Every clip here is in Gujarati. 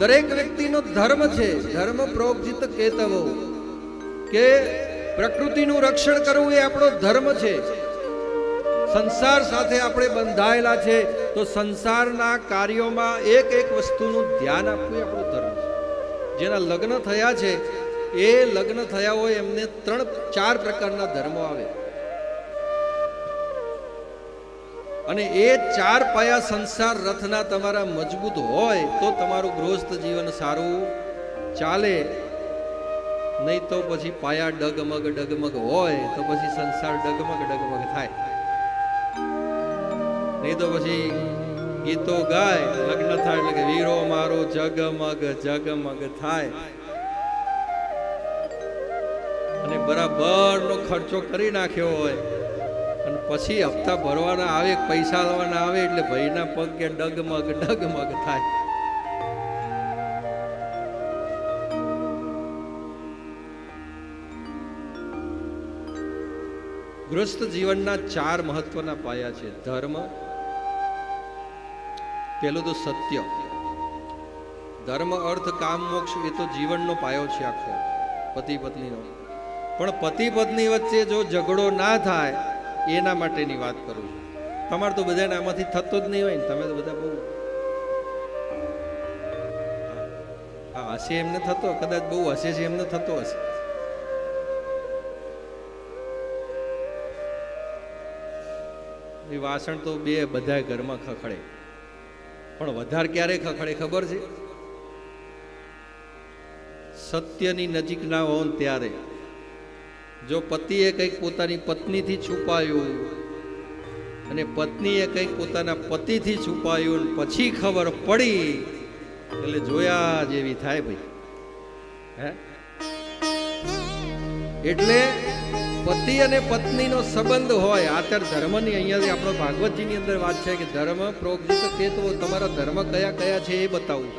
દરેક વ્યક્તિનો ધર્મ છે, ધર્મ પ્રોગજિત કેતવો. કે પ્રકૃતિનું રક્ષણ કરવું એ આપણો ધર્મ છે. સંસાર સાથે આપણે બંધાયેલા છે, તો સંસારના કાર્યોમાં એક એક વસ્તુનું ધ્યાન આપવું એ આપણો ધર્મ છે. જેના લગ્ન થયા છે, એ લગ્ન થયા હોય એમને ત્રણ ચાર પ્રકારના ધર્મો આવે. અને એ ચાર પાયા સંસાર રથના તમારા મજબૂત હોય તો તમારું ગૃહસ્થ જીવન સારું ચાલે. નહીં તો પછી પાયા ડગમગ ડગમગ હોય તો પછી સંસાર ડગમગ ડગમગ થાય. નહીં તો પછી ગીતો ગાય, લગ્ન થાય એટલે કે વીરો મારો જગમગ જગમગ થાય. અને બરાબરનો ખર્ચો કરી નાખ્યો હોય અને પછી હપ્તા ભરવાના આવે, પૈસા લેવાના આવે એટલે ભાઈના પગ કે ડગમગ ડગમગ થાય. ગૃહસ્થ જીવનના ચાર મહત્વના પાયા છે. ધર્મ, પેલું તો સત્ય. ધર્મ, અર્થ, કામ, મોક્ષ એ તો જીવનનો પાયો છે આખો પતિ પત્નીનો પણ પતિ પત્ની વચ્ચે જો ઝઘડો ના થાય એના માટેની વાત કરું છું. તમારે તો બધાને આમાંથી થતો જ નહીં હોય ને, તમે તો બધા બહુ હા હશે એમને થતો, કદાચ બહુ હશે છે એમને થતો હશે. એ વાસણ તો બે બધા ઘરમાં ખખડે. પણ વધારે ક્યારે ખખડે ખબર છે? સત્યની નજીક ના હો ને ત્યારે. જો પતિએ કંઈક પોતાની પત્નીથી છુપાયું અને પત્નીએ કંઈક પોતાના પતિથી છુપાયું પછી ખબર પડી, એટલે જોયા જેવી થાય ભાઈ. હે? એટલે પતિ અને પત્નીનો સંબંધ હોય આતર ધર્મની અહીંયાથી આપણો ભાગવતજીની અંદર વાત છે કે ધર્મ પ્રોગજિત તો તમારા ધર્મ કયા કયા છે એ બતાવું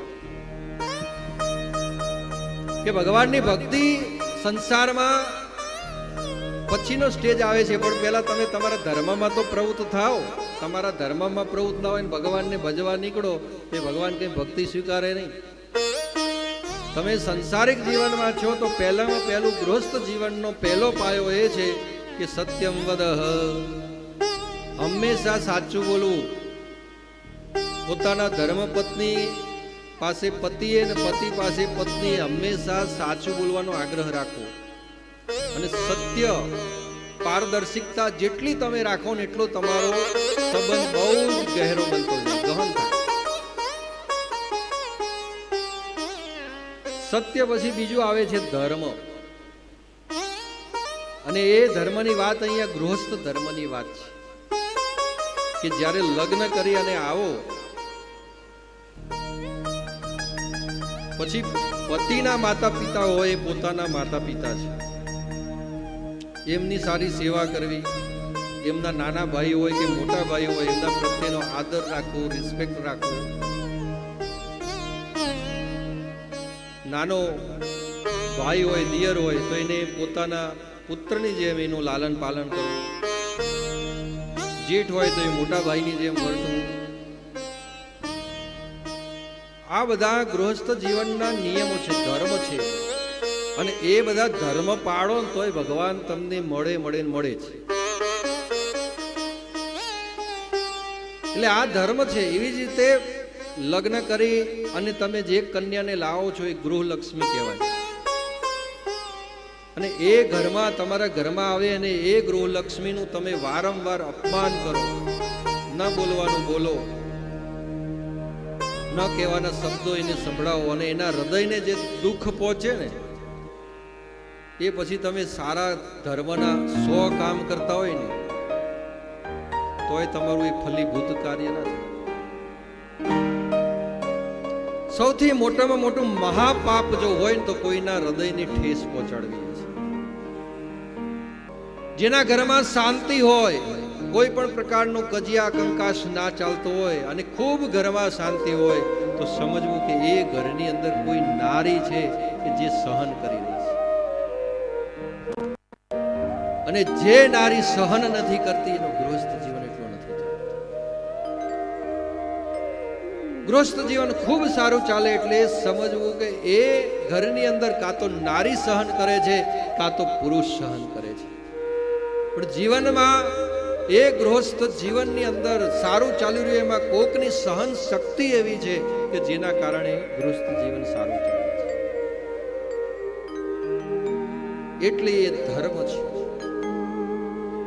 કે ભગવાનની ભક્તિ સંસારમાં પછીનો સ્ટેજ આવે છે, પણ પહેલા તમે તમારા ધર્મમાં તો પ્રવૃત્ત થાઓ. તમારા ધર્મમાં પ્રવૃત્ત ના હોય ને ભગવાનને ભજવા નીકળો, એ ભગવાન કઈ ભક્તિ સ્વીકારે નહીં. તમે સંસારિક જીવનમાં છો તો પહેલામાં પહેલું ગૃહસ્થ જીવનનો પહેલો પાયો એ છે કે સત્યમ વદ. હંમેશા સાચું બોલવું. પોતાના ધર્મપત્ની પાસે પતિએ અને પતિ પાસે પત્ની હંમેશા સાચું બોલવાનો આગ્રહ રાખવો. અને સત્ય પારદર્શિકતા જેટલી તમે રાખો ને એટલો તમારો સંબંધ બહુ જ ગહેરો બનતો ગહન સત્ય પછી બીજું આવે છે ધર્મ. અને એ ધર્મની વાત અહીંયા ગૃહસ્થ ધર્મની વાત છે. કે જ્યારે લગ્ન કરી અને આવો, પછી પતિના માતા પિતા હોય એ પોતાના માતા પિતા છે. એમની સારી સેવા કરવી. એમના નાના ભાઈ હોય કે મોટા ભાઈ હોય, એમના પ્રત્યેનો આદર રાખવો રિસ્પેક્ટ રાખવો. નાનો ભાઈ હોય, દિયર હોય, તો એને પોતાના પુત્રની જેમ એનું લાલન પાલન કરવું. જેઠ હોય તો એ મોટા ભાઈની જેમ વર્તવું. આ બધા ગૃહસ્થ જીવનના નિયમો છે, ધર્મ છે. અને એ બધા ધર્મ પાળો ને તોય ભગવાન તમને મળે મળે ને મળે છે. એટલે આ ધર્મ છે, એવી જ રીતે લગ્ન કરી અને તમે જે કન્યાને લાવો છો એ ગૃહલક્ષ્મી કહેવાય. અને એ ઘરમાં, તમારા ઘરમાં આવે અને એ ગૃહલક્ષ્મીનું તમે વારંવાર અપમાન કરો. ન બોલવાનું બોલો. ન કહેવાના શબ્દો એને સંભળાવો અને એના હૃદયને જે દુઃખ પહોંચે ને એ પછી તમે સારા ધર્મના સો કામ કરતા હોય ને, તોય તમારું એ ફલીભૂત કાર્ય ના સૌથી મોટામાં મોટું મહાપાપ જો હોય ને તો કોઈના હૃદયની ઠેસ પહોંચાડવી જેના ઘરમાં શાંતિ હોય, કોઈ પણ પ્રકારનો કજિયા કંકાશ ના ચાલતો હોય અને ખૂબ ઘરમાં શાંતિ હોય, તો સમજવું કે એ ઘરની અંદર કોઈ નારી છે કે જે સહન કરી રહી છે અને જે નારી સહન નથી કરતી, એનું ગૃહસ્થ જીવન એટલું નથી ગૃહસ્થ જીવન ખૂબ સારું ચાલે એટલે સમજવું કે એ ઘરની અંદર કાં તો નારી સહન કરે છે, કાં તો પુરુષ સહન કરે છે. પણ જીવનમાં એ ગૃહસ્થ જીવનની અંદર સારું ચાલી રહ્યું, એમાં કોકની સહન શક્તિ એવી છે કે જેના કારણે ગૃહસ્થ જીવન સારું ચાલે છે. એટલે એ ધર્મ છે.